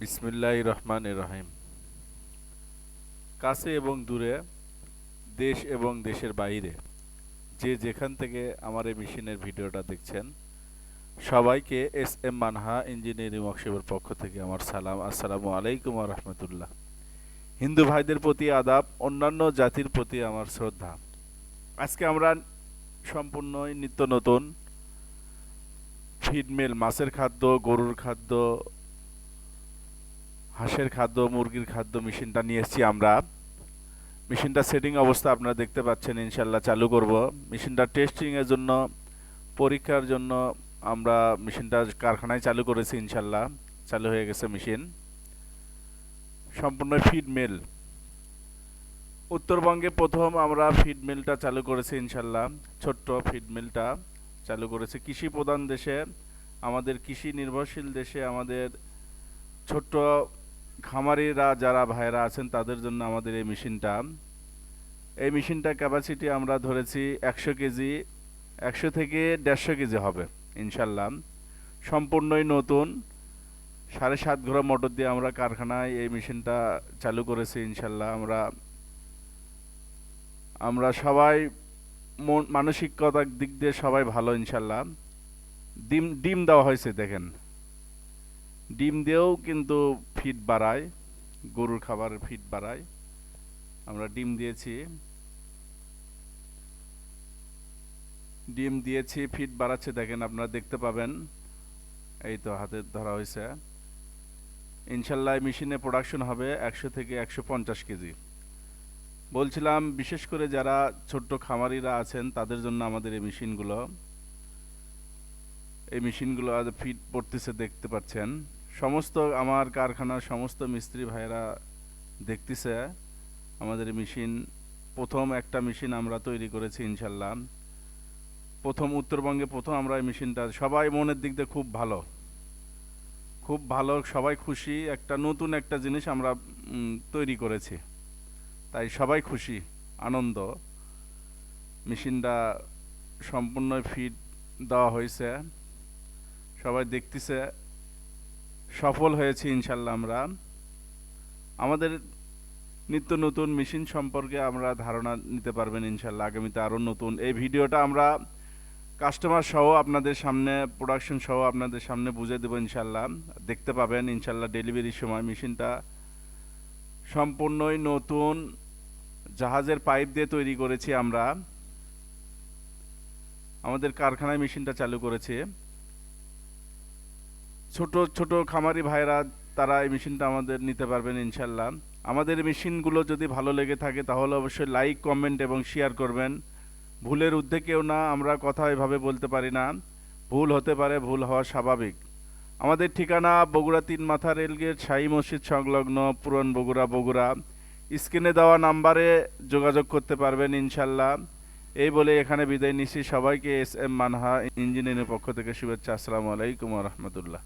বিসমিল্লাহ রহমান রহিম। কাছে এবং দূরে, দেশ এবং দেশের বাইরে, যে যেখান থেকে আমার এই মেশিনের ভিডিওটা দেখছেন, সবাইকে এস এম মানহা ইঞ্জিনিয়ারিং ওয়ার্কশপের পক্ষ থেকে আমার সালাম। আসসালামু আলাইকুম রহমতুল্লাহ। হিন্দু ভাইদের প্রতি আদাব, অন্যান্য জাতির প্রতি আমার শ্রদ্ধা। আজকে আমরা সম্পূর্ণই নিত্য নতুন ফিডমেল মাছের খাদ্য, গরুর খাদ্য হাঁসের খাদ্য, মুরগির খাদ্য, মেশিনটা নিয়ে এসেছি আমরা। মেশিনটা সেটিং অবস্থা আপনারা দেখতে পাচ্ছেন ইনশাল্লাহ চালু করব। মেশিনটা টেস্টিংয়ের জন্য, পরীক্ষার জন্য আমরা মেশিনটা কারখানায় চালু করেছি ইনশাল্লাহ চালু হয়ে গেছে মেশিন। সম্পূর্ণ ফিড মিল উত্তরবঙ্গে প্রথম আমরা ফিড মিলটা চালু করেছি ইনশাল্লাহ ছোট্ট ফিড মিলটা চালু করেছি। কৃষি প্রধান দেশে, আমাদের কৃষি নির্ভরশীল দেশে আমাদের ছোট্ট খামারিরা, যারা ভাইরা আছেন, তাদের জন্য আমাদের এই মেশিনটা। এই মেশিনটা ক্যাপাসিটি আমরা ধরেছি একশো কেজি, একশো থেকে দেড়শো কেজি হবে, ইনশাল্লাহ। সম্পূর্ণই নতুন, সাড়ে সাত ঘোড়া মোটর দিয়ে আমরা কারখানায় এই মেশিনটা চালু করেছি, ইনশাল্লাহ। আমরা আমরা সবাই মন, মানসিকতার দিক দিয়ে সবাই ভালো, ইনশাল্লাহ। ডিম ডিম দেওয়া হয়েছে, দেখেন। ডিম দিয়েও কিন্তু ফিট বাড়ায়, গরুর খাবারের ফিট বাড়ায়। আমরা ডিম দিয়েছি। ডিম দিয়েছি, ফিট বাড়াচ্ছে, দেখেন আপনারা দেখতে পাবেন। এই তো হাতে ধরা হয়েছে। ইনশাল্লাহ মেশিনে প্রোডাকশন হবে একশো থেকে একশো পঞ্চাশ কেজি। বলছিলাম, বিশেষ করে যারা ছোট্ট খামারিরা আছেন, তাদের জন্য আমাদের এই মেশিনগুলো। এই মেশিনগুলো আজ ফিট পড়তেছে, দেখতে পাচ্ছেন। সমস্ত আমার কারখানার সমস্ত মিস্ত্রি ভাইরা দেখতেছে, আমাদের মেশিন, প্রথম একটা মেশিন আমরা তৈরি করেছি ইনশাল্লাহ। প্রথম উত্তরবঙ্গে প্রথম আমরা এই মেশিনটা, সবাই মনের দিক দিয়ে খুব ভালো। খুব ভালো, সবাই খুশি, একটা নতুন একটা জিনিস আমরা তৈরি করেছি। তাই সবাই খুশি, আনন্দ। মেশিনটা সম্পূর্ণ ফিট দেওয়া হয়েছে। সবাই দেখতেছে সফল হয়েছি ইনশাল্লাহ আমরা। আমাদের নিত্য নতুন মেশিন সম্পর্কে আমরা ধারণা নিতে পারবেন ইনশাল্লাহ আগামীতে আরও নতুন। এই ভিডিওটা আমরা কাস্টমার সহ আপনাদের সামনে প্রোডাকশন সহ আপনাদের সামনে বুঝে দেবো ইনশাল্লাহ দেখতে পাবেন ইনশাল্লাহ ডেলিভারির সময় মেশিনটা সম্পূর্ণই নতুন। জাহাজের পাইপ দিয়ে তৈরি করেছি আমরা। আমাদের কারখানায় মেশিনটা চালু করেছে। ছোট ছোট খামারি ভাইরা তারা এই মেশিনটা আমাদের নিতে পারবেন ইনশাল্লাহ। আমাদের মেশিনগুলো যদি ভালো লেগে থাকে, তাহলে অবশ্যই লাইক, কমেন্ট এবং শেয়ার করবেন। ভুলের ঊর্ধ্বে কেউ না, আমরা কথা এভাবে বলতে পারি না। ভুল হতে পারে, ভুল হওয়া স্বাভাবিক। আমাদের ঠিকানা বগুড়া তিন মাথা রেলগেট শাহী মসজিদ সংলগ্ন পুরন বগুড়া বগুড়া। স্ক্রিনে দেওয়া নাম্বারে যোগাযোগ করতে পারবেন ইনশাল্লাহ। এই বলে এখানে বিদায় নিচ্ছি। সবাইকে এস এম মানহা ইঞ্জিনিয়ারের পক্ষ থেকে শুভেচ্ছা। আসসালামু আলাইকুম রহমতুল্লাহ।